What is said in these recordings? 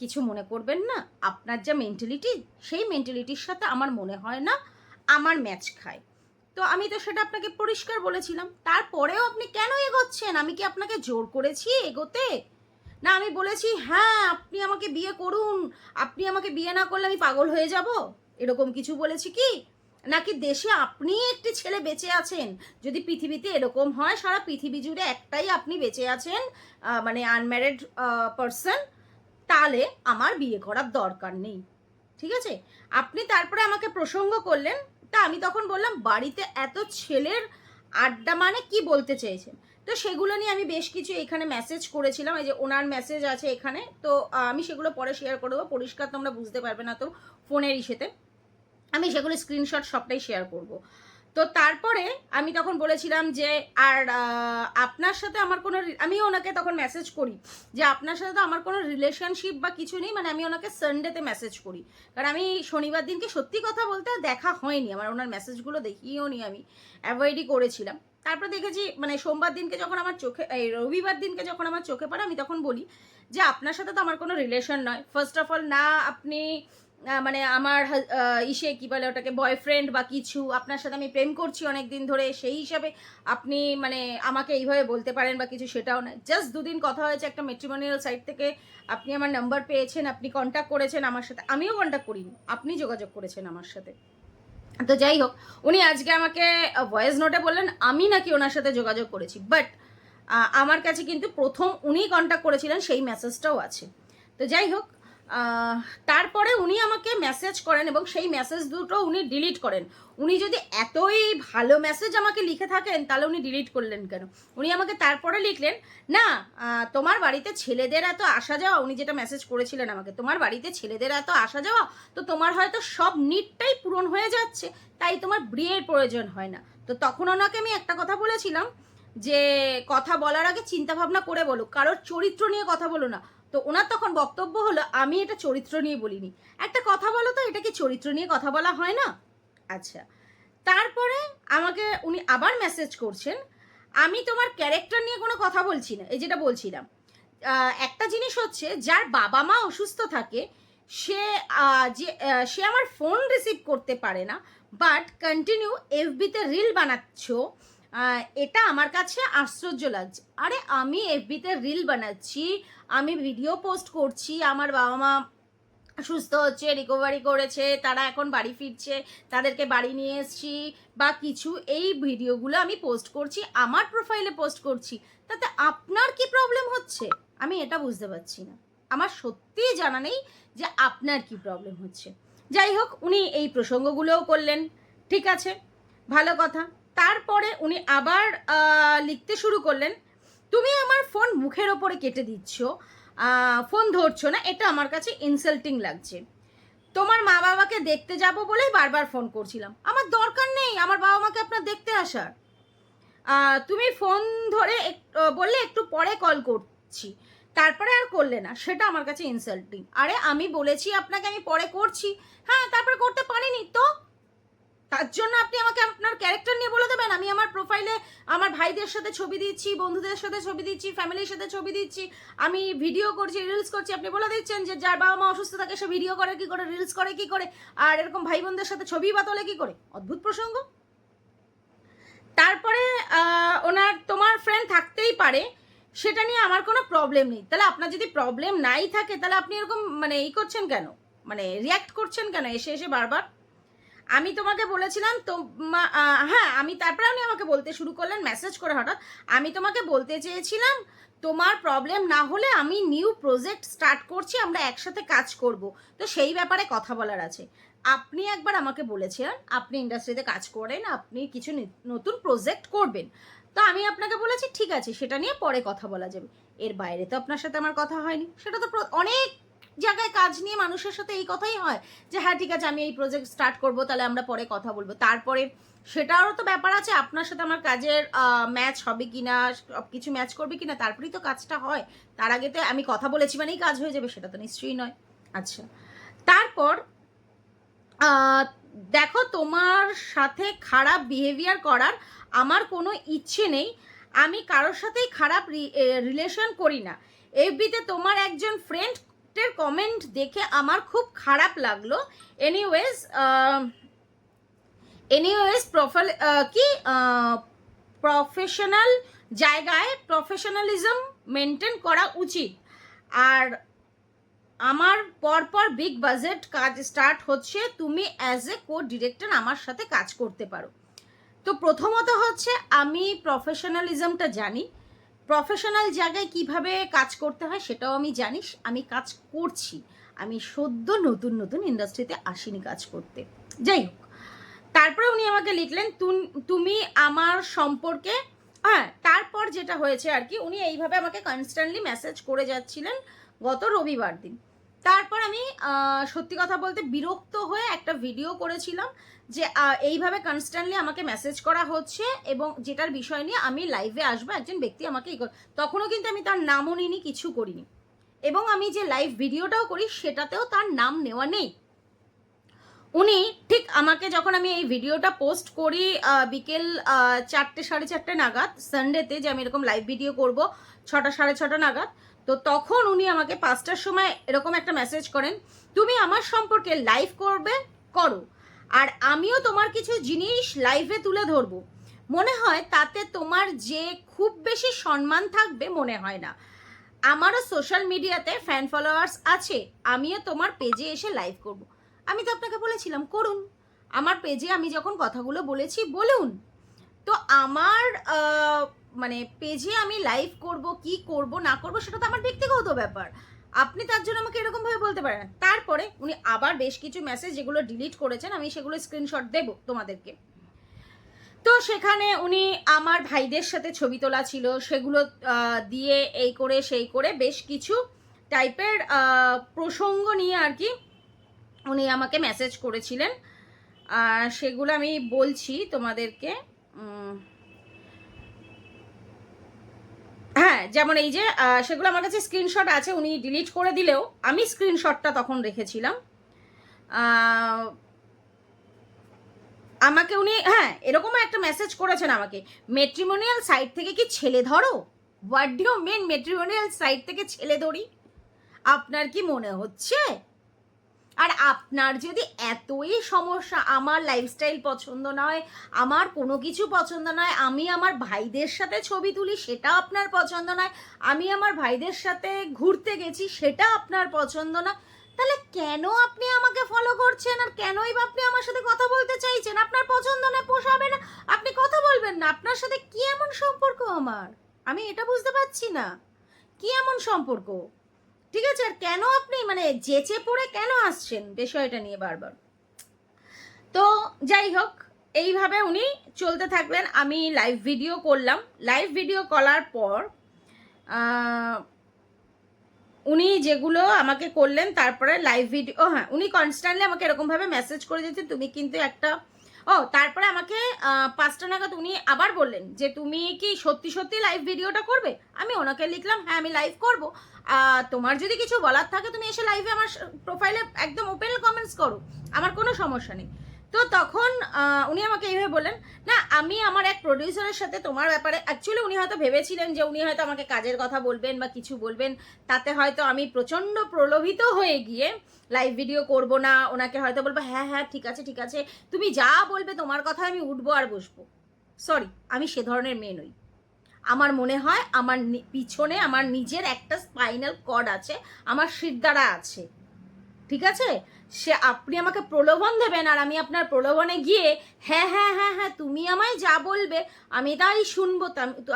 কিছু মনে করবেন না। আপনার যা মেন্টালিটি সেই মেন্টালিটির সাথে আমার মনে হয় না আমার ম্যাচ খায়। তো আমি তো সেটা আপনাকে পরিষ্কার বলেছিলাম। তারপরেও আপনি কেন এগোচ্ছেন? আমি কি আপনাকে জোর করেছি এগোতে? না, আমি বলেছি হ্যাঁ আপনি আমাকে বিয়ে করুন। আপনি আমাকে বিয়ে না করলে আমি পাগল হয়ে যাব। এরকম কিছু বলেছি কি? নাকি দেশে আপনি একটি ছেলে বেঁচে আছেন? যদি পৃথিবীতে এরকম হয়, সারা পৃথিবী জুড়ে একটাই আপনি বেঁচে আছেন মানে আনম্যারিড পারসন তাহলে আমার বিয়ে করার দরকার নেই। ঠিক আছে? আপনি তারপরে আমাকে প্রসঙ্গ করলেন। তা আমি তখন বললাম, বাড়িতে এত ছেলের আড্ডা মানে কি বলতে চেয়েছেন? তো সেগুলো নিয়ে আমি বেশ কিছু এখানে মেসেজ করেছিলাম। এই যে ওনার মেসেজ আছে এখানে। তো আমি সেগুলো পরে শেয়ার করে দেবো। পরিষ্কার তোমরা বুঝতে পারবে না তো ফোনের ইসেতে। আমি সেগুলো স্ক্রিনশট সবটাই শেয়ার করব। তো তারপরে আমি তখন বলেছিলাম যে, আর আপনার সাথে আমার কোনো আমি ওনাকে তখন মেসেজ করি যে, আপনার সাথে তো আমার কোনো রিলেশনশিপ বা কিছু নেই মানে আমি ওনাকে সানডেতে মেসেজ করি। কারণ আমি শনিবার দিনকে সত্যি কথা বলতে দেখা হয়নি, আমার ওনার মেসেজগুলো দেখিয়েও নি আমি অ্যাভয়েডই করেছিলাম। তারপর দেখেছি মানে সোমবার দিনকে যখন আমার চোখে, এই রবিবার দিনকে যখন আমার চোখে পড়ে, আমি তখন বলি যে, আপনার সাথে তো আমার কোনো রিলেশন নয়। ফার্স্ট অফ অল না, আপনি মানে আমার ইসে কি বলে ওটাকে বয়ফ্রেন্ড বা কিছু, আপনার সাথে আমি প্রেম করছি অনেক দিন ধরে, সেই হিসাবে আপনি মানে আমাকে এইভাবে বলতে পারেন বা কিছু সেটাও না। জাস্ট দুদিন কথা হয়েছে একটা মেট্রিমোনিয়াল সাইট থেকে, আপনি আমার নাম্বার পেয়েছেন, আপনি কন্ট্যাক্ট করেছেন আমার সাথে। আমিও কন্ট্যাক্ট করিনি, আপনি যোগাযোগ করেছেন আমার সাথে। তো যাই হোক, উনি আজকে আমাকে ভয়েস নোটে বললেন, আমি নাকি ওনার সাথে যোগাযোগ করেছি। বাট আমার কাছে কিন্তু প্রথম উনি কন্ট্যাক্ট করেছিলেন, সেই মেসেজটাও আছে। তো যাই হোক তারপরে উনি আমাকে মেসেজ করেন এবং সেই মেসেজ দুটো উনি ডিলিট করেন। উনি যদি এতই ভালো মেসেজ আমাকে লিখে থাকেন, তাহলে উনি ডিলিট করলেন কেন? উনি আমাকে তারপরে লিখলেন, না তোমার বাড়িতে ছেলেদের এত আসা যাওয়া উনি যেটা মেসেজ করেছিলেন আমাকে, তোমার বাড়িতে ছেলেদের এত আসা যাওয়া, তো তোমার হয়তো সব নিটটাই পূরণ হয়ে যাচ্ছে, তাই তোমার বিয়ের প্রয়োজন হয় না। তো তখন ওনাকে আমি একটা কথা বলেছিলাম যে, কথা বলার আগে চিন্তা ভাবনা করে বলো, কারোর চরিত্র নিয়ে কথা বলো না। তো ওনার তখন বক্তব্য হলো, আমি এটা চরিত্র নিয়ে বলিনি। একটা কথা বলো তো, এটা কি চরিত্র নিয়ে কথা বলা হয় না? আচ্ছা তারপরে আমাকে উনি আবার মেসেজ করছেন, আমি তোমার ক্যারেক্টার নিয়ে কোনো কথা বলছি না। এই যেটা বলছিলাম। একটা জিনিস হচ্ছে, যার বাবা মা অসুস্থ থাকে, সে যে সে আমার ফোন রিসিভ করতে পারে না বাট কন্টিনিউ এফবিতে রিল বানাচ্ছ এটা আমার কাছে আশ্চর্য লাগছে। আরে, আমি এফবিতে রিল বানাচ্ছি, আমি ভিডিও পোস্ট করছি, আমার বাবা মা সুস্থ হচ্ছে রিকভারি করেছে, তারা এখন বাড়ি ফিরছে, তাদেরকে বাড়ি নিয়ে এসছি বা কিছু, এই ভিডিওগুলো আমি পোস্ট করছি, আমার প্রোফাইলে পোস্ট করছি, তাতে আপনার কি প্রবলেম হচ্ছে? আমি এটা বুঝতে পারছি না। আমার সত্যিই জানা নেই যে আপনার কি প্রবলেম হচ্ছে। যাই হোক, উনি এই প্রসঙ্গগুলোও করলেন, ঠিক আছে? ভালো কথা। তারপরে উনি আবার লিখতে শুরু করলেন, তুমি আমার ফোন মুখের ওপরে কেটে দিচ্ছ ফোন ধরছো না, এটা আমার কাছে ইনসাল্টিং লাগছে। তোমার মা বাবাকে দেখতে যাব বলেই বারবার ফোন করছিলাম। আমার দরকার নেই, আমার বাবা মাকে আপনার দেখতে আসার। তুমি ফোন ধরে বললে একটু পরে কল করছি। তারপরে আর করলে না, সেটা আমার কাছে ইনসাল্টিং আরে আমি বলেছি আপনাকে, আমি পরে করছি। হ্যাঁ তারপরে করতে পারিনি, তো? তার জন্য আপনি আমাকে আপনার ক্যারেক্টার নিয়ে বলে দেবেন? আমি আমার প্রোফাইলে আমার ভাইদের সাথে ছবি দিচ্ছি, বন্ধুদের সাথে ছবি দিচ্ছি ফ্যামিলির সাথে ছবি দিচ্ছি, আমি ভিডিও করছি রিলস করছি। আপনি বলে দিচ্ছেন যে যার বাবা মা অসুস্থ থাকে, সে ভিডিও করে, কি করে রিলস করে, কি করে? আর এরকম ভাই বোনদের সাথে ছবি বা তোলে কি করে? অদ্ভুত প্রসঙ্গ। তারপরে ওনার তোমার ফ্রেন্ড থাকতেই পারে, সেটা নিয়ে আমার কোনো প্রবলেম নেই। তাহলে আপনার যদি প্রবলেম নাই থাকে, তাহলে আপনি এরকম মানে ই করছেন কেন? মানে রিয়াক্ট করছেন কেন এসে এসে বারবার? আমি তোমাকে বলেছিলাম আহ, হ্যাঁ আমি তারপরে উনি আমাকে বলতে শুরু করলেন মেসেজ করে হঠাৎ। আমি তোমাকে বলতে চেয়েছিলাম তোমার প্রবলেম না হলে আমি নিউ প্রজেক্ট স্টার্ট করছি আমরা একসাথে কাজ করব। তো সেই ব্যাপারে কথা বলার আছে। আপনি একবার আমাকে বলেছিলেন আপনি ইন্ডাস্ট্রিতে কাজ করেন আপনি কিছু নতুন প্রজেক্ট করবেন। তো আমি আপনাকে বলেছি ঠিক আছে সেটা নিয়ে পরে কথা বলা যাবে। এর বাইরে তো আপনার সাথে আমার কথা হয়নি। সেটা তো অনেক জায়গায় কাজ নিয়ে মানুষের সাথে এই কথাই হয় যে হ্যাঁ ঠিক আছে, আমি এই প্রজেক্ট স্টার্ট করব, তাহলে আমরা পরে কথা বলব। তারপরে সেটারও তো ব্যাপার আছে, আপনার সাথে আমার কাজের ম্যাচ হবে কি না সব কিছু ম্যাচ করবে কি না তারপরেই তো কাজটা হয়। তার আগে তো আমি কথা বলেছি মানেই কাজ হয়ে যাবে, সেটা তো নিশ্চয়ই নয়। আচ্ছা তারপর দেখো তোমার সাথে খারাপ বিহেভিয়ার করার আমার কোনো ইচ্ছে নেই। আমি কারোর সাথেই খারাপ রিলেশন করি না। এফবিতে তোমার একজন ফ্রেন্ড চারটের কমেন্ট দেখে আমার খুব খারাপ লাগল। এনিওয়েজ এনিওয়েজ প্রফেল কি প্রফেশনাল জায়গায় প্রফেশনালিজম মেনটেন করা উচিত। আর আমার পরপর বিগ বাজেট কাজ স্টার্ট হচ্ছে, তুমি অ্যাজ এ কো ডিরেক্টর আমার সাথে কাজ করতে পারো। তো প্রথমত হচ্ছে, আমি প্রফেশনালিজমটা জানি। প্রফেশনাল জায়গায় কীভাবে কাজ করতে হয় সেটাও আমি জানিস আমি কাজ করছি। আমি সদ্য নতুন নতুন ইন্ডাস্ট্রিতে আসিনি কাজ করতে। যাই হোক, তারপরে উনি আমাকে লিখলেন তুমি আমার সম্পর্কে হ্যাঁ তারপর যেটা হয়েছে আর কি, উনি এইভাবে আমাকে কনস্ট্যান্টলি মেসেজ করে যাচ্ছিলেন গত রবিবার দিন। তারপর আমি সত্যি কথা বলতে বিরক্ত হয়ে একটা ভিডিও করেছিলাম যে এইভাবে কনস্ট্যান্টলি আমাকে মেসেজ করা হচ্ছে এবং যেটার বিষয় নিয়ে আমি লাইভে আসব, একজন ব্যক্তি আমাকে তখনও কিন্তু আমি তার নামও নিইনি, কিছু করিনি। এবং আমি যে লাইভ ভিডিওটাও করি, সেটাতেও তার নাম নেওয়া নেই। উনি ঠিক আমাকে যখন আমি এই ভিডিওটা পোস্ট করি বিকেল চারটে, সাড়ে চারটে নাগাদ সানডেতে যে আমি এরকম লাইভ ভিডিও করব, ছটা, সাড়ে ছটা নাগাদ, তো তখন উনি আমাকে পাঁচটার সময় এরকম একটা মেসেজ করেন, তুমি আমার সম্পর্কে লাইভ করবে, করো। আর আমিও তোমার কিছু জিনিস লাইভে তুলে ধরবো। মনে হয় তাতে তোমার যে খুব বেশি সম্মান থাকবে মনে হয় না। আমারও সোশ্যাল মিডিয়াতে ফ্যান ফলোয়ার্স আছে, আমিও তোমার পেজে এসে লাইভ করব। আমি তো আপনাকে বলেছিলাম, করুন। আমার পেজে আমি যখন কথাগুলো বলেছি, বলুন। তো আমার মানে পেজে আমি লাইভ করব, কি করব, না করব, সেটা তো আমার ব্যক্তিগত ব্যাপার। আপনি তার জন্য আমাকে এরকমভাবে বলতে পারেন। তারপরে উনি আবার বেশ কিছু মেসেজ যেগুলো ডিলিট করেছেন, আমি সেগুলো স্ক্রিনশট দেব তোমাদেরকে। তো সেখানে উনি আমার ভাইদের সাথে ছবি তোলা ছিল, সেগুলো দিয়ে এই করে, সেই করে বেশ কিছু টাইপের প্রসঙ্গ নিয়ে আর কি উনি আমাকে মেসেজ করেছিলেন। আর সেগুলো আমি বলছি তোমাদেরকে হ্যাঁ যেমন এই যে সেগুলো আমার কাছে স্ক্রিনশট আছে, উনি ডিলিট করে দিলেও আমি স্ক্রিনশটটা তখন রেখেছিলাম। আমাকে উনি হ্যাঁ এরকমও একটা মেসেজ করেছেন আমাকে মেট্রিমোনিয়াল সাইট থেকে কি ছেলে ধরো? What do men matrimonial site থেকে ছেলে ধরি? আপনার কি মনে হচ্ছে? আর আপনার যদি এতই সমস্যা আমার লাইফস্টাইল পছন্দ নয়, আমার কোনো কিছু পছন্দ নয়, আমি আমার ভাইদের সাথে ছবি তুলি সেটা আপনার পছন্দ নয়, আমি আমার ভাইদের সাথে ঘুরতে গেছি সেটা আপনার পছন্দ না, তাহলে কেন আপনি আমাকে ফলো করছেন আর কেনই বা আপনি আমার সাথে কথা বলতে চাইছেন? আপনার পছন্দ না, পোষাবে না, আপনি কথা বলবেন না, আপনার সাথে কি এমন সম্পর্ক আমার? আমি এটা বুঝতে পারছি না। কি এমন সম্পর্ক? ঠিক আছে, আর কেন আপনি মানে যেচে পড়ে কেন আসছেন বিষয়টা নিয়ে বারবার? তো যাই হোক, এইভাবে উনি চলতে থাকলেন। আমি লাইভ ভিডিও করলাম। লাইভ ভিডিও করার পর উনি যেগুলো আমাকে করলেন, তারপরে লাইভ ভিডিও হ্যাঁ উনি কনস্ট্যান্টলি আমাকে এরকমভাবে মেসেজ করে দিয়েছেন তুমি কিন্তু একটা ও, তারপরে আমাকে পাঁচটা নাগাদ উনি আবার বললেন যে, তুমি কি সত্যি সত্যি লাইভ ভিডিওটা করবে? আমি ওনাকে লিখলাম হ্যাঁ আমি লাইভ করব। তোমার যদি কিছু বলার থাকে, তুমি এসে লাইভে আমার প্রোফাইলে একদম ওপেন কমেন্টস করো। আমার কোনো সমস্যা নেই। তো তখন উনি আমাকে এইভাবে বললেন, না, আমি আমার এক প্রডিউসারের সাথে তোমার ব্যাপারে অ্যাকচুয়ালি উনি হয়তো ভেবেছিলেন যে উনি হয়তো আমাকে কাজের কথা বলবেন বা কিছু বলবেন। তাতে হয়তো আমি প্রচণ্ড প্রলোভিত হয়ে গিয়ে লাইভ ভিডিও করব না, ওনাকে হয়তো বলব হ্যাঁ হ্যাঁ ঠিক আছে ঠিক আছে, তুমি যা বলবে তোমার কথা আমি উঠবো আর বসবো। সরি আমি সে ধরনের মেয়ে নই। আমার মনে হয় আমার পিছনে আমার নিজের একটা স্পাইনাল কর্ড আছে, আমার শিরদাঁড়া আছে। ঠিক আছে? সে আপনি আমাকে প্রলোভন দেবেন আর আমি আপনার প্রলোভনে গিয়ে হ্যাঁ হ্যাঁ হ্যাঁ হ্যাঁ তুমি আমায় যা বলবে, আমি তাই শুনব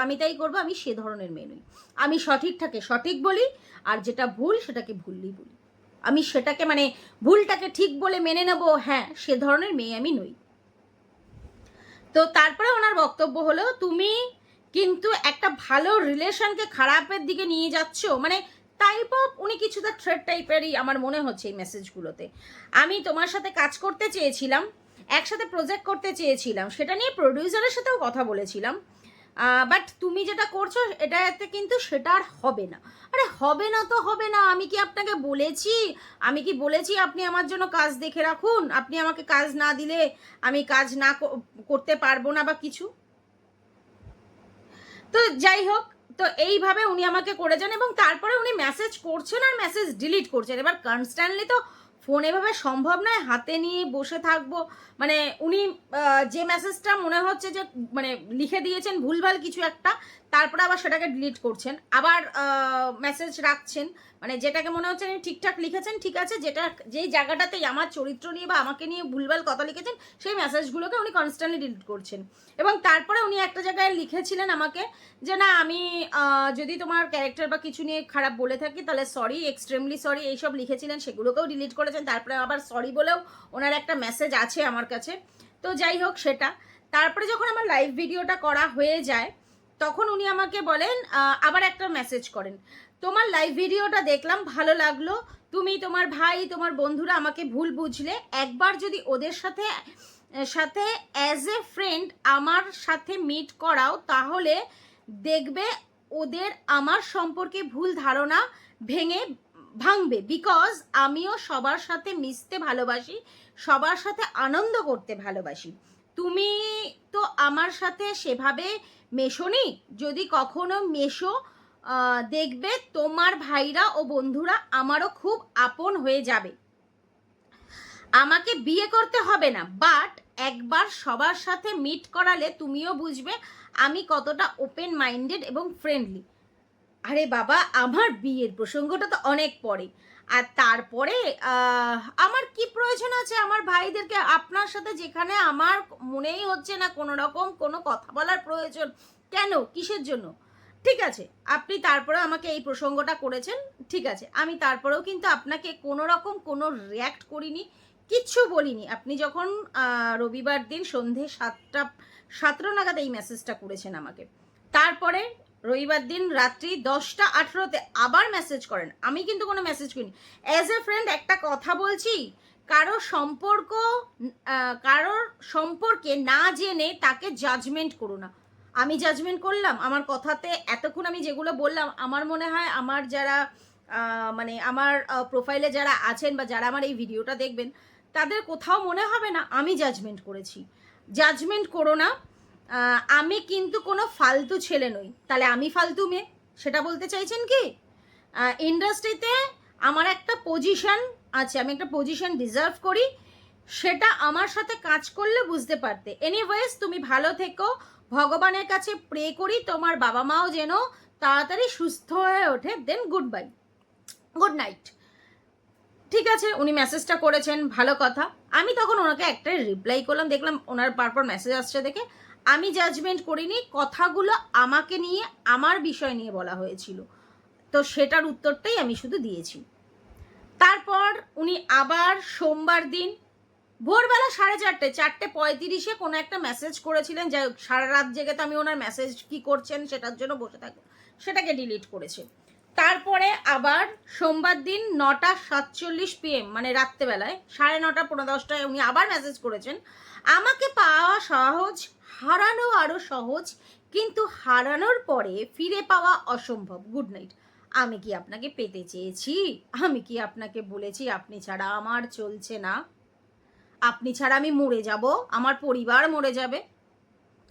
আমি তাই করব, আমি সে ধরনের মেয়ে নই। আমি সঠিকটাকে সঠিক বলি, আর যেটা ভুল সেটাকে ভুলই বলি। আমি সেটাকে মানে ভুলটাকে ঠিক বলে মেনে নেব হ্যাঁ সে ধরনের মেয়ে আমি নই। তো তারপরে ওনার বক্তব্য হলো, তুমি কিন্তু একটা ভালো রিলেশনকে খারাপের দিকে নিয়ে যাচ্ছ। মানে টাইপ অফ উনি কিছুটা থ্রেড টাইপেরই আমার মনে হচ্ছে এই মেসেজগুলোতে আমি তোমার সাথে কাজ করতে চেয়েছিলাম, একসাথে প্রজেক্ট করতে চেয়েছিলাম, সেটা নিয়ে প্রডিউসারের সাথেও কথা বলেছিলাম। বাট তুমি যেটা করছ, এটাতে কিন্তু সেটা আর হবে না। আরে হবে না তো হবে না, আমি কি আপনাকে বলেছি? আমি কি বলেছি আপনি আমার জন্য কাজ দেখে রাখুন? আপনি আমাকে কাজ না দিলে আমি কাজ না করতে পারব না বা কিছু? তো যাই হোক তো এইভাবে উনি আমাকে করেছেন এবং তারপরে উনি মেসেজ করছেন আর মেসেজ ডিলিট করছেন। এবার কনস্ট্যান্টলি তো ফোন এভাবে সম্ভব নয়, হাতে নিয়ে বসে থাকব। মানে উনি যে মেসেজটা মনে হচ্ছে যে মানে লিখে দিয়েছেন ভুলভাল কিছু একটা, তারপরে আবার সেটাকে ডিলিট করছেন। আবার মেসেজ রাখছেন। মানে যেটাকে মনে হচ্ছে উনি ঠিকঠাক লিখেছেন, ঠিক আছে, যেটা, যেই জায়গাটাতেই আমার চরিত্র নিয়ে বা আমাকে নিয়ে ভুলভাল কথা লিখেছেন, সেই মেসেজগুলোকে উনি কনস্ট্যান্টলি ডিলিট করছেন। এবং তারপরে উনি একটা জায়গায় লিখেছিলেন আমাকে যে, না, আমি যদি তোমার ক্যারেক্টার বা কিছু নিয়ে খারাপ বলে থাকি, তাহলে সরি এক্সট্রিমলি সরি এইসব লিখেছিলেন, সেগুলোকেও ডিলিট করেছেন, তারপরে আবার সরি বলেও ওনার একটা মেসেজ আছে আমার কাছে। তো যাই হোক সেটা। তারপরে যখন আমার লাইভ ভিডিওটা করা হয়ে যায়, তখন উনি আমাকে বলেন আবার একটা মেসেজ করেন। তোমার লাইভ ভিডিওটা দেখলাম, ভালো লাগল। তুমি, তোমার ভাই, তোমার বন্ধুরা আমাকে ভুল বুঝলে। একবার যদি ওদের সাথে সাথে অ্যাজ এ ফ্রেন্ড আমার সাথে মিট করাও, তাহলে দেখবে ওদের আমার সম্পর্কে ভুল ধারণা ভেঙে ভাঙবে। বিকজ আমিও সবার সাথে মিশতে ভালোবাসি, সবার সাথে আনন্দ করতে ভালোবাসি। তুমি তো আমার সাথে সেভাবে মেশোনি? যদি কখনো মেশো দেখবে তোমার ভাইরা ও বন্ধুরা আমারও খুব আপন হয়ে যাবে। আমাকে বিয়ে করতে হবে না বাট একবার সবার সাথে মিট করালে তুমিও বুঝবে আমি কতটা ওপেন মাইন্ডেড এবং ফ্রেন্ডলি আরে বাবা, আমার বিয়ের প্রসঙ্গটা তো অনেক পরে। আর তারপরে আমার কি প্রয়োজন আছে? আমার ভাইদেরকে আপনার সাথে যেখানে আমার মনেই হচ্ছে না কোনো রকম কোনো কথা বলার প্রয়োজন। কেন? কিসের জন্য? ঠিক আছে, আপনি তারপরে আমাকে এই প্রসঙ্গটা করেছেন, ঠিক আছে। আমি তারপরেও কিন্তু আপনাকে কোনো রকম কোনো রিয়্যাক্ট করিনি, কিচ্ছু বলিনি। আপনি যখন রবিবার দিন সন্ধে সাতটা সাতটা নাগাদ এই মেসেজটা করেছেন আমাকে। তারপরে রবিবার দিন রাত্রি দশটা আঠেরোতে আবার মেসেজ করেন। আমি কিন্তু কোনো মেসেজ করিনি। অ্যাজ এ ফ্রেন্ড একটা কথা বলছি, কারও সম্পর্ক কারোর সম্পর্কে না জেনে তাকে জাজমেন্ট করো না। আমি জাজমেন্ট করলাম, আমার কথাতে এতক্ষণ আমি যেগুলো বললাম, আমার মনে হয় আমার যারা মানে আমার প্রোফাইলে যারা আছেন বা যারা আমার এই ভিডিওটা দেখবেন, তাদের কোথাও মনে হবে না আমি জাজমেন্ট করেছি। জাজমেন্ট করো না আমি কিন্তু কোনো ফালতু ছেলে নই। তাহলে আমি ফালতু মেয়ে? সেটা বলতে চাইছেন কি? ইন্ডাস্ট্রিতে আমার একটা পজিশন আছে, আমি একটা পজিশন ডিজার্ভ করি, সেটা আমার সাথে কাজ করলে বুঝতে পারতে। এনিওয়েজ তুমি ভালো থেকো ভগবানের কাছে প্রে করি, তোমার বাবা মাও যেন তাড়াতাড়ি সুস্থ হয়ে ওঠে। Then good bye good night ঠিক আছে, উনি মেসেজটা করেছেন, ভালো কথা। আমি তখন ওনাকে একটাই রিপ্লাই করলাম, দেখলাম ওনার পরপর মেসেজ আসছে দেখে। আমি জাজমেন্ট করিনি, কথাগুলো আমাকে নিয়ে, আমার বিষয় নিয়ে বলা হয়েছিল। তো সেটার উত্তরটাই আমি শুধু দিয়েছি। তারপর উনি আবার সোমবার দিন ভোরবেলা সাড়ে চারটে চারটে পঁয়ত্রিশে কোনো একটা মেসেজ করেছিলেন হোক সারা রাত জেগে তো আমি ওনার মেসেজ কি করছেন সেটার জন্য বসে থাকব। সেটাকে ডিলিট করেছে। তারপরে আবার সোমবার দিন নটা সাতচল্লিশ পিএম মানে রাত্রেবেলায়, সাড়ে নটা পনেরো দশটায় উনি আবার মেসেজ করেছেন, আমাকে পাওয়া সহজ, হারানো আরও সহজ, কিন্তু হারানোর পরে ফিরে পাওয়া অসম্ভব। গুড নাইট আমি কি আপনাকে পেতে চেয়েছি? আমি কি আপনাকে বলেছি? আপনি ছাড়া আমার চলছে না। আপনি ছাড়া আমি মরে যাব, আমার পরিবার মরে যাবে।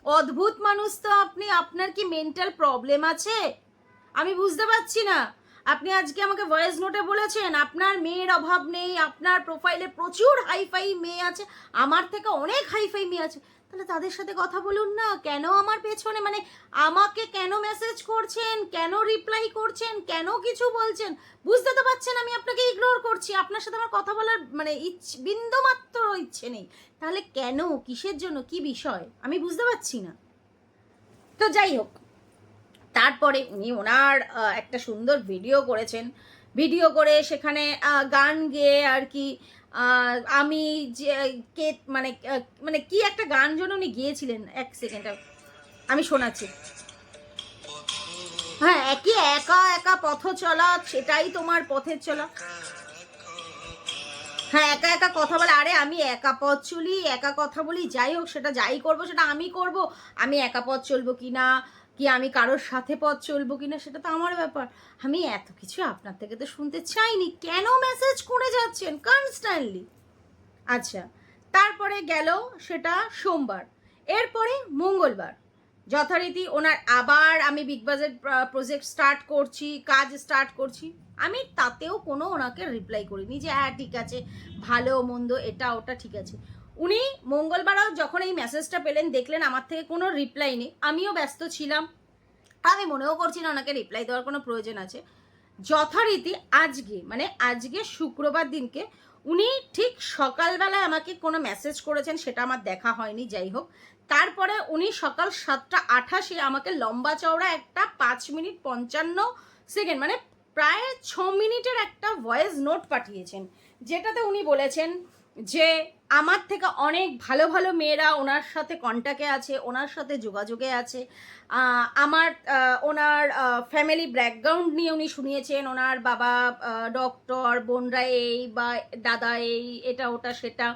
অদ্ভুত মানুষ তো আপনি, আপনার কি মেন্টাল প্রবলেম আছে? আমি বুঝতে পারছি না। আপনি আজকে আমাকে ভয়েস নোটে বলেছেন, আপনার মেয়ের অভাব নেই, আপনার প্রোফাইলে প্রচুর হাইফাই মেয়ে আছে, আমার থেকে অনেক হাইফাই মেয়ে আছে। তাহলে তাদের সাথে কথা বলুন না। কেন আমার পেছনে? মানে আমাকে কেন মেসেজ করছেন? কেন রিপ্লাই করছেন? কেন কিছু বলছেন? বুঝতে তো পারছেন আমি আপনাকে ইগনোর করছি। আপনার সাথে আমার কথা বলার মানে ইচ্ছে বিন্দু মাত্র ইচ্ছে নেই। তাহলে কেন? কিসের জন্য? কি বিষয়? আমি বুঝতে পারছি না। তো যাই হোক, তারপরে উনি ওনার একটা সুন্দর ভিডিও করেছেন। ভিডিও করে সেখানে গান গেয়ে আর কি আমি যে, কে মানে মানে কি একটা গান যেন উনি গিয়েছিলেন, এক সেকেন্ড, আমি শোনাচ্ছি। হ্যাঁ একই একা একা পথ চলা, সেটাই তোমার পথের চলা। হ্যাঁ একা একা কথা বলে, আরে আমি একা পথ চলি, একা কথা বলি, যাই হোক, সেটা যাই করব, সেটা আমি করব, আমি একা পথ চলবো কি না কি আমি কারোর সাথে পথ চলবো কিনা সেটা তো আমার ব্যাপার। আমি এত কিছু আপনার থেকে তো শুনতে চাইনি। কেন মেসেজ করে যাচ্ছেন? কনস্ট্যান্টলি আচ্ছা তারপরে গেল সেটা সোমবার। এরপরে মঙ্গলবার। যথারীতি ওনার আবার আমি বিগ বাজেট প্রজেক্ট স্টার্ট করছি, কাজ স্টার্ট করছি। আমি তাতেও কোনো ওনাকে রিপ্লাই করিনি যে হ্যাঁ ঠিক আছে, ভালো, মন্দ, এটা, ওটা, ঠিক আছে। উনি মঙ্গলবারও যখন এই মেসেজটা পেলেন, দেখলেন আমার থেকে কোনো রিপ্লাই নেই। আমিও ব্যস্ত ছিলাম। আমি মনেও করছি না ওনাকে রিপ্লাই দেওয়ার কোনো প্রয়োজন আছে। যথারীতি আজকে মানে আজকে শুক্রবার দিনকে উনি ঠিক সকালবেলায় আমাকে কোনো মেসেজ করেছেন, সেটা আমার দেখা হয়নি, যাই হোক। তারপরে উনি সকাল সাতটা আঠাশে আমাকে লম্বা চওড়া একটা পাঁচ মিনিট পঞ্চান্ন সেকেন্ড মানে প্রায় ছ মিনিটের একটা ভয়েস নোট পাঠিয়েছেন, যেটাতে উনি বলেছেন যে আমার থেকে অনেক ভালো ভালো মেয়েরা ওনার সাথে কন্ট্যাক্টে আছে, ওনার সাথে যোগাযোগে আছে। আমার ওনার ফ্যামিলি ব্যাকগ্রাউন্ড নিয়ে উনি শুনিয়েছেন। ওনার বাবা ডক্টর বোনরা এই বা দাদা এই, এটা, ওটা, সেটা।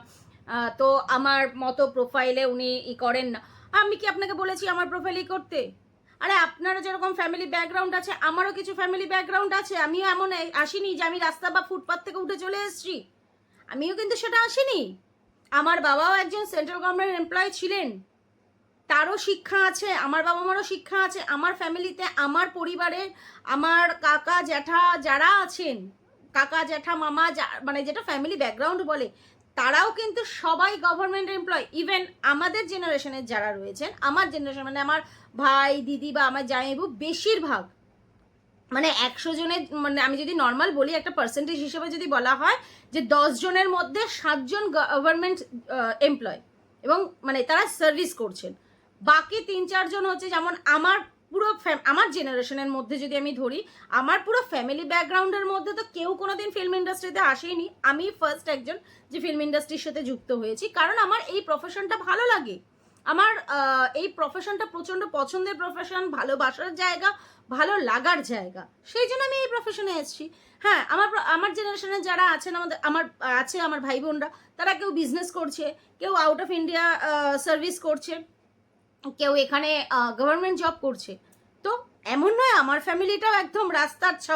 তো আমার মতো প্রোফাইলে উনি ই করেন না। আমি কি আপনাকে বলেছি আমার প্রোফাইলই করতে? আরে, আপনারও যেরকম ফ্যামিলি ব্যাকগ্রাউন্ড আছে, আমারও কিছু ফ্যামিলি ব্যাকগ্রাউন্ড আছে। আমিও এমন আসিনি যে আমি রাস্তা বা ফুটপাথ থেকে উঠে চলে এসেছি। আমিও কিন্তু সেটা আসিনি। আমার বাবাও একজন সেন্ট্রাল গভর্নমেন্ট এমপ্লয় ছিলেন। তারও শিক্ষা আছে, আমার বাবা মারও শিক্ষা আছে, আমার ফ্যামিলিতে আমার পরিবারে আমার কাকা, জ্যাঠা যারা আছেন, কাকা, জ্যাঠা, মামা মানে যেটা ফ্যামিলি ব্যাকগ্রাউন্ড বলে, তারাও কিন্তু সবাই গভর্নমেন্ট এমপ্লয় ইভেন আমাদের জেনারেশনের যারা রয়েছেন, আমার জেনারেশন মানে আমার ভাই, দিদি বা আমার জামাইবু বেশিরভাগ মানে একশো জনের মানে আমি যদি নর্মাল বলি, একটা পার্সেন্টেজ হিসেবে যদি বলা হয় যে দশ জনের মধ্যে সাতজন গভর্নমেন্ট এমপ্লয় এবং মানে তারা সার্ভিস করছেন। বাকি তিন চারজন হচ্ছে যেমন আমার পুরো আমার জেনারেশনের মধ্যে যদি আমি ধরি, আমার পুরো ফ্যামিলি ব্যাকগ্রাউন্ডের মধ্যে তো কেউ কোনো দিন ফিল্ম ইন্ডাস্ট্রিতে আসেনি। আমি ফার্স্ট একজন যে ফিল্ম ইন্ডাস্ট্রির সাথে যুক্ত হয়েছি, কারণ আমার এই প্রফেশনটা ভালো লাগে। আমার এই প্রফেশনটা প্রচণ্ড পছন্দের প্রফেশন ভালোবাসার জায়গা, ভালো লাগার জায়গা। সেই জন্য আমি এই প্রফেশনে এসেছি। হ্যাঁ আমার আমার জেনারেশনে যারা আছেন আমাদের, আমার, আছে আমার ভাই বোনরা, তারা কেউ বিজনেস করছে, কেউ আউট অফ ইন্ডিয়া সার্ভিস করছে, কেউ এখানে গভর্নমেন্ট জব করছে। তো এমন নয়, আমার ফ্যামিলিটাও একদম রাস্তার ছ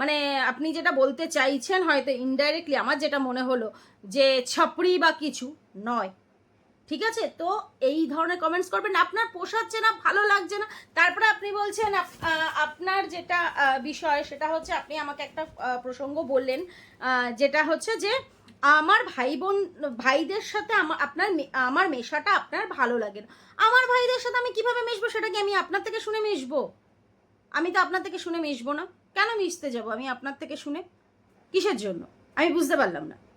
মানে আপনি যেটা বলতে চাইছেন হয়তো ইনডাইরেক্টলি আমার যেটা মনে হলো যে ছাপড়ি বা কিছু নয়। ঠিক আছে? তো এই ধরনের কমেন্টস করবেন। আপনার পোষাচ্ছে না, ভালো লাগছে না। তারপরে আপনি বলছেন আপনার যেটা বিষয় সেটা হচ্ছে আপনি আমাকে একটা প্রসঙ্গ বললেন যেটা হচ্ছে যে আমার ভাই বোন ভাইদের সাথে আমা- আপনার আমার মেশাটা আপনার ভালো লাগে না। আমার ভাইদের সাথে আমি কীভাবে মিশবো সেটা কি আমি আপনার থেকে শুনে মিশবো? আমি তো আপনার থেকে শুনে মিশবো না। কেন মিশতে যাব আমি আপনার থেকে শুনে? কিসের জন্য? আমি বুঝতে পারলাম না।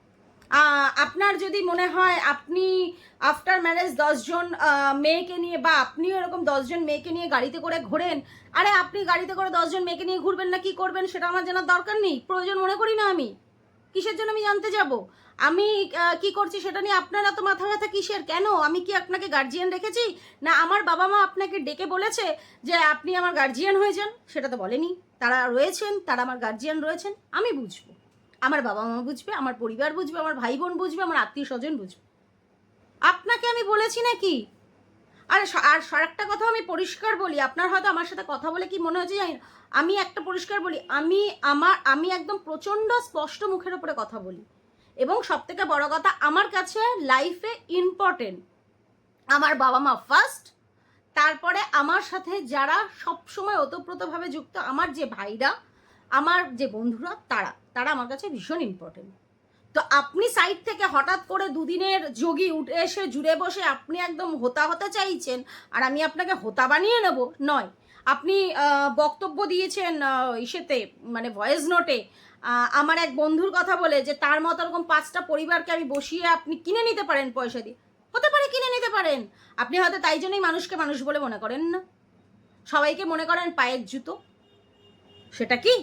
আপনার যদি মনে হয় আপনি আফটার ম্যারেজ দশজন মেয়েকে নিয়ে বা আপনিও এরকম দশজন মেয়েকে নিয়ে গাড়িতে করে ঘোরেন, আরে আপনি গাড়িতে করে দশজন মেয়েকে নিয়ে ঘুরবেন না, কি করবেন সেটা আমার জানার দরকার নেই, প্রয়োজন মনে করি না আমি। কিসের জন্য আমি জানতে যাব? আমি কি করছি সেটা নিয়ে আপনার এত মাথা ব্যথা কিসের? কেন? আমি কি আপনাকে গার্জিয়ান রেখেছি? না, আমার বাবা মা আপনাকে ডেকে বলেছে যে আপনি আমার গার্জিয়ান হয়ে যান, সেটা তো বলেনি। তারা রয়েছেন, তারা আমার গার্জিয়ান রয়েছেন, আমি বুঝব। আমার বাবা মা বুঝবে, আমার পরিবার বুঝবে, আমার ভাই বোন বুঝবে, আমার আত্মীয় স্বজন বুঝবে। আপনাকে আমি বলেছি নাকি? আর আর একটা কথা আমি পরিষ্কার বলি, আপনার হয়তো আমার সাথে কথা বলে কি মনে হচ্ছে জানি আমি একটা পরিষ্কার বলি, আমি আমার, আমি একদম প্রচণ্ড স্পষ্ট মুখের উপরে কথা বলি। এবং সব থেকে বড় কথা, আমার কাছে লাইফে ইম্পর্টেন্ট আমার বাবা মা ফার্স্ট তারপরে আমার সাথে যারা সবসময় ওতপ্রোতভাবে যুক্ত, আমার যে ভাইরা আমার যে বন্ধুরা, তারা তারা আমার কাছে ভীষণ ইম্পর্টেন্ট তো আপনি সাইড থেকে হঠাৎ করে দুদিনের যোগী উঠে এসে জুড়ে বসে আপনি একদম হোতা হতে চাইছেন আর আমি আপনাকে হোতা বানিয়ে নেব? নয়। আপনি বক্তব্য দিয়েছেন ইসেতে মানে ভয়েস নোটে আমার এক বন্ধুর কথা বলে যে তার মতো এরকম পাঁচটা পরিবারকে আমি বসিয়ে আপনি কিনে নিতে পারেন পয়সা দিয়ে। হতে পারে কিনে নিতে পারেন। আপনি হয়তো তাই জন্যই মানুষকে মানুষ বলে মনে করেন না। সবাইকে মনে করেন পায়ের জুতো। সেটা কি?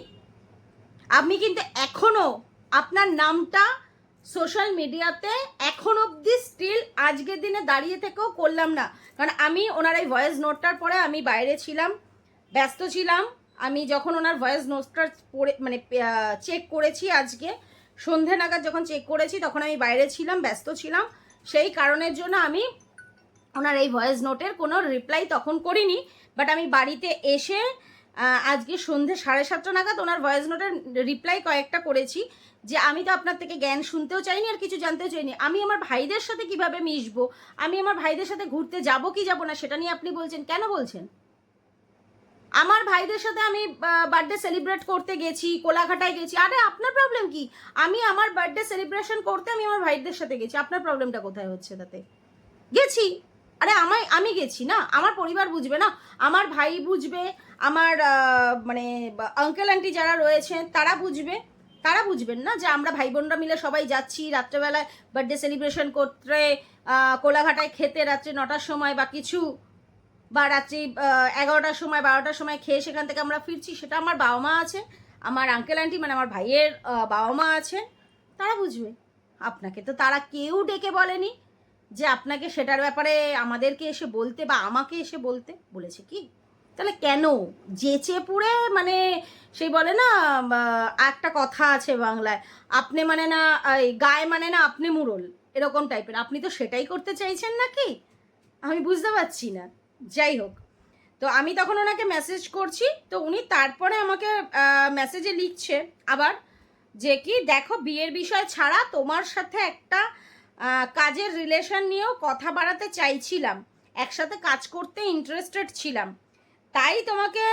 আমি কিন্তু এখনও আপনার নামটা সোশ্যাল মিডিয়াতে এখন অবধি স্টিল আজকের দিনে দাঁড়িয়ে থেকেও করলাম না। কারণ আমি ওনার এই ভয়েস নোটটার পরে আমি বাইরে ছিলাম, ব্যস্ত ছিলাম। আমি যখন ওনার ভয়েস নোটটা পড়ে মানে চেক করেছি আজকে, সন্ধে নাগাদ যখন চেক করেছি তখন আমি বাইরে ছিলাম, ব্যস্ত ছিলাম। সেই কারণের জন্য আমি ওনার এই ভয়েস নোটের কোনো রিপ্লাই তখন করিনি। বাট আমি বাড়িতে এসে আজকে সন্ধে সাড়ে সাতটা নাগাদ ওনার ভয়েস নোটের রিপ্লাই কয়েকটা করেছি যে আমি তো আপনার থেকে জ্ঞান শুনতেও চাইনি আর কিছু জানতেও চাইনি। আমি আমার ভাইদের সাথে কীভাবে মিশবো? আমি আমার ভাইদের সাথে ঘুরতে যাব কি যাব না সেটা নিয়ে আপনি বলছেন। কেন বলছেন? আমার ভাইদের সাথে আমি বার্থডে সেলিব্রেট করতে গেছি, কোলাঘাটায় গেছি। আরে, আপনার প্রবলেম কি? আমি আমার বার্থডে সেলিব্রেশন করতে আমি আমার ভাইদের সাথে গেছি। আপনার প্রবলেমটা কোথায় হচ্ছে তাতে? গেছি। আরে, আমায়, আমি গেছি না। আমার পরিবার বুঝবে না। আমার ভাই বুঝবে। আমার মানে আঙ্কেল আন্টি যারা রয়েছেন, তারা বুঝবে, তারা বুঝবেন না যে আমরা ভাই বোনরা মিলে সবাই যাচ্ছি রাত্রেবেলায় বার্থডে সেলিব্রেশন করতে কোলাঘাটায় খেতে রাত্রি নটার সময় বা কিছু, বা রাত্রি এগারোটার সময়, বারোটার সময় খেয়ে সেখান থেকে আমরা ফিরছি, সেটা আমার বাবা মা আছে, আমার আঙ্কেল আন্টি মানে আমার ভাইয়ের বাবা মা আছে তারা বুঝবে। আপনাকে তো তারা কেউ ডেকে বলেনি যে আপনাকে সেটার ব্যাপারে আমাদেরকে এসে বলতে বা আমাকে এসে বলতে বলেছে কি? তাহলে কেন? যেচে পুড়ে মানে সেই বলে না একটা কথা আছে বাংলায়, আপনি মানে না গায়ে মানে না আপনি মুরল এরকম টাইপের আপনি তো সেটাই করতে চাইছেন নাকি? আমি বুঝতে পারছি না। যাই হোক, তো আমি তখন ওনাকে মেসেজ করছি, তো উনি তারপরে আমাকে মেসেজে লিখছে আবার যে কি, দেখো, বিয়ের বিষয় ছাড়া তোমার সাথে একটা কাজের রিলেশন নিয়েও কথা বাড়াতে চাইছিলাম। একসাথে কাজ করতে ইন্টারেস্টেড ছিলাম। তাই তোমাকে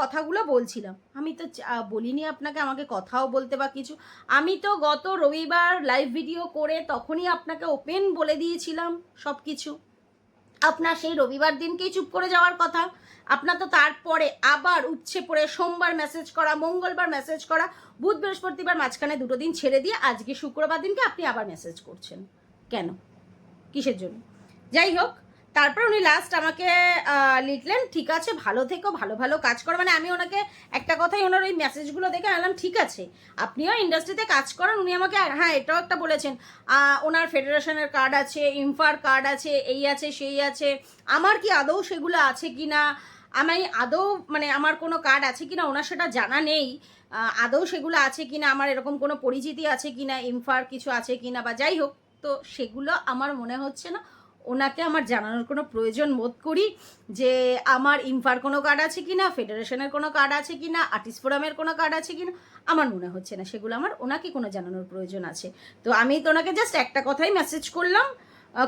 কথাগুলো বলছিলাম। আমি তো বলিনি আপনাকে, আমাকে কথাও বলতে বা কিছু। আমি তো গত রবিবার লাইভ ভিডিও করে তখনই আপনাকে ওপেন বলে দিয়েছিলাম সব কিছু আপনার সেই রবিবার দিনকেই চুপ করে যাওয়ার কথা। আপনার তো তারপরে আবার উচ্ছে পড়ে সোমবার মেসেজ করা, মঙ্গলবার মেসেজ করা, বুধ বৃহস্পতিবার মাঝখানে দুটো দিন ছেড়ে দিয়ে আজকে শুক্রবার দিনকে আপনি আবার মেসেজ করছেন। কেন? কিসের জন্য? যাই হোক তারপর উনি লাস্ট আমাকে লিখলেন, ঠিক আছে, ভালো থেকো, ভালো ভালো কাজ করো। মানে আমি ওনাকে একটা কথাই ওনার ওই মেসেজগুলো দেখে আনলাম ঠিক আছে, আপনিও ইন্ডাস্ট্রিতে কাজ করেন। উনি আমাকে হ্যাঁ এটাও একটা বলেছেন ওনার ফেডারেশনের কার্ড আছে ইনফার কার্ড আছে, এই আছে, সেই আছে, আমার কি আদৌ সেগুলো আছে কি না? আমি আদৌ মানে আমার কোনো কার্ড আছে কি না? ওনার সেটা জানা নেই। আদৌ সেগুলো আছে কি না? আমার এরকম কোনো পরিচিতি আছে কি না? ইনফার কিছু আছে কি না? বা যাই হোক, তো সেগুলো আমার মনে হচ্ছে না। ওনাকে আমার জানানোর কোনো প্রয়োজন বোধ করি যে আমার ইনফার কোনো কার্ড আছে কি না ফেডারেশনের কোনো কার্ড আছে কি না আর্টিস্ট ফোরামের কোনো কার্ড আছে কি না আমার মনে হচ্ছে না। সেগুলো আমার ওনাকে কোনো জানানোর প্রয়োজন আছে। তো আমি তো ওনাকে জাস্ট একটা কথাই মেসেজ করলাম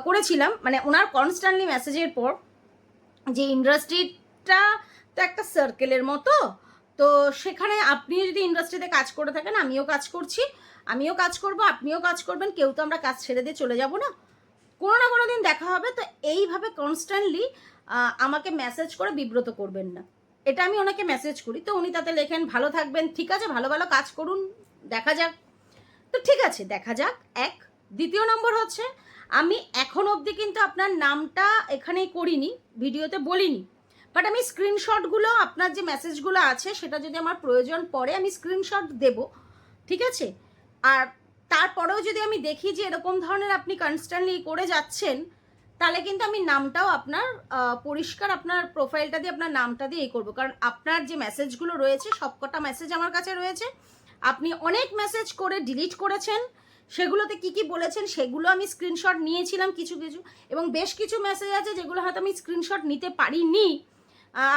করেছিলাম মানে ওনার কনস্ট্যান্টলি মেসেজের পর যে ইন্ডাস্ট্রিটা তো একটা সার্কেলের মতো, তো সেখানে আপনি যদি ইন্ডাস্ট্রিতে কাজ করে থাকেন, আমিও কাজ করছি। আমিও কাজ করব, আপনিও কাজ করবেন, কেউ তো আমরা কাজ ছেড়ে দিয়ে চলে যাব না। কোনো না কোনো দিন দেখা হবে, তো এইভাবে কনস্ট্যান্টলি আমাকে মেসেজ করে বিব্রত করবেন না। এটা আমি ওনাকে মেসেজ করি, তো উনি তাতে লেখেন, ভালো থাকবেন, ঠিক আছে, ভালো ভালো কাজ করুন, দেখা যাক। তো ঠিক আছে, দেখা যাক, এক। দ্বিতীয় নম্বর হচ্ছে, আমি এখন অবধি কিন্তু আপনার নামটা এখানেই করিনি, ভিডিওতে বলিনি বাট আমি স্ক্রিনশটগুলো আপনার যে মেসেজগুলো আছে, সেটা যদি আমার প্রয়োজন পড়ে, আমি স্ক্রিনশট দেব, ঠিক আছে? আর তারপরেও যদি আমি দেখি যে এরকম ধরনের আপনি কনস্ট্যান্টলি করে যাচ্ছেন, তাহলে কিন্তু আমি নামটাও আপনার পরিষ্কার আপনার প্রোফাইলটা দিয়ে আপনার নামটা দিয়ে এই করব। কারণ আপনার যে মেসেজগুলো রয়েছে, সবকটা মেসেজ আমার কাছে রয়েছে। আপনি অনেক মেসেজ করে ডিলিট করেছেন, সেগুলোতে কি কি বলেছেন সেগুলো আমি স্ক্রিনশট নিয়েছিলাম কিছু কিছু, এবং বেশ কিছু মেসেজ আছে যেগুলো হয়তো আমি স্ক্রিনশট নিতে পারিনি।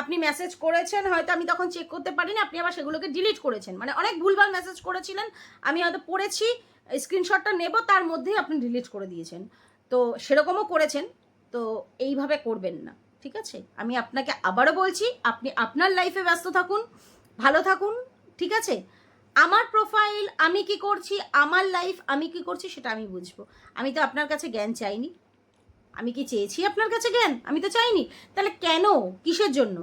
আপনি মেসেজ করেছেন, হয়তো আমি তখন চেক করতে পারিনি, আপনি আবার সেগুলোকে ডিলিট করেছেন। মানে অনেক ভুলভাল মেসেজ করেছিলেন, আমি হয়তো পড়েছি স্ক্রিনশটটা নেব, তার মধ্যেই আপনি ডিলিট করে দিয়েছেন। তো সেরকমও করেছেন, তো এইভাবে করবেন না, ঠিক আছে? আমি আপনাকে আবারও বলছি, আপনি আপনার লাইফে ব্যস্ত থাকুন, ভালো থাকুন, ঠিক আছে? আমার প্রোফাইল আমি কি করছি, আমার লাইফ আমি কি করছি, সেটা আমি বুঝব। আমি তো আপনার কাছে জ্ঞান চাইনি। আমি কি চেয়েছি আপনার কাছে জ্ঞান? আমি তো চাইনি। তাহলে কেন? কিসের জন্য?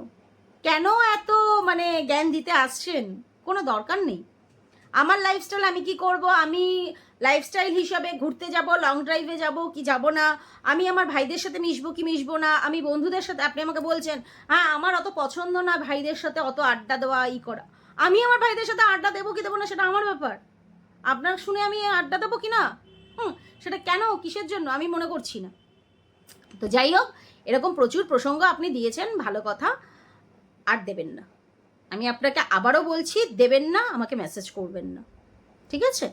কেন এত মানে জ্ঞান দিতে আসছেন? কোনো দরকার নেই। আমার লাইফস্টাইল আমি কি করব? আমি লাইফস্টাইল হিসাবে ঘুরতে যাব লং ড্রাইভে যাব কি যাব না? আমি আমার ভাইদের সাথে মিশবো কি মিশবো না? আমি বন্ধুদের সাথে, আপনি আমাকে বলছেন হ্যাঁ আমার অত পছন্দ না ভাইদের সাথে অত আড্ডা দেওয়া, ই করা। আমি আমার ভাইদের সাথে আড্ডা দেবো কি দেবো না সেটা আমার ব্যাপার। আপনার শুনে আমি আড্ডা দেবো কি না? হুম, সেটা কেন, কিসের জন্য? আমি মনে করছি না। তো যাই হোক, এরকম প্রচুর প্রসঙ্গ আপনি দিয়েছেন, ভালো কথা, আর দেবেন না। আমি আপনাকে আবারও বলছি দেবেন না আমাকে মেসেজ করবেন না। ঠিক আছে?